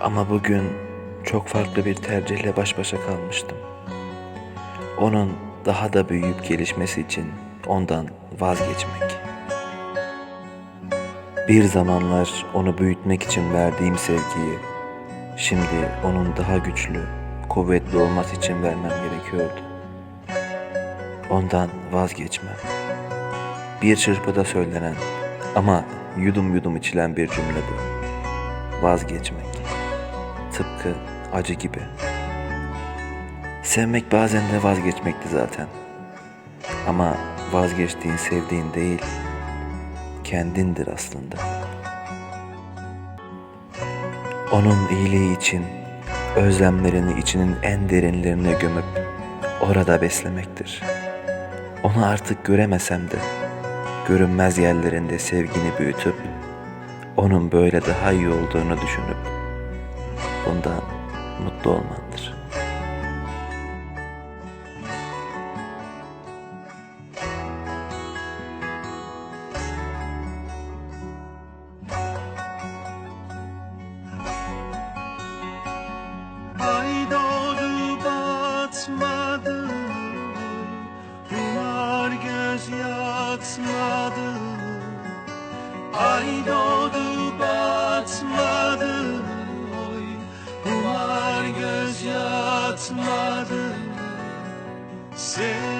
Ama bugün çok farklı bir tercihle baş başa kalmıştım. Onun daha da büyüyüp gelişmesi için ondan vazgeçmek. Bir zamanlar onu büyütmek için verdiğim sevgiyi şimdi onun daha güçlü, kuvvetli olması için vermem gerekiyordu. Ondan vazgeçmem. Bir çırpıda söylenen ama yudum yudum içilen bir cümle bu. Vazgeçmek. Tıpkı acı gibi. Sevmek bazen de vazgeçmekti zaten. Ama vazgeçtiğin sevdiğin değil, kendindir aslında. Onun iyiliği için özlemlerini içinin en derinlerine gömüp orada beslemektir. Onu artık göremesem de görünmez yerlerinde sevgini büyütüp onun böyle daha iyi olduğunu düşünüp bundan mutlu olmandır. Ay doğdu batmadı Pınar göz yatmadı Ay doğdu Pınar göz yatmadı Sev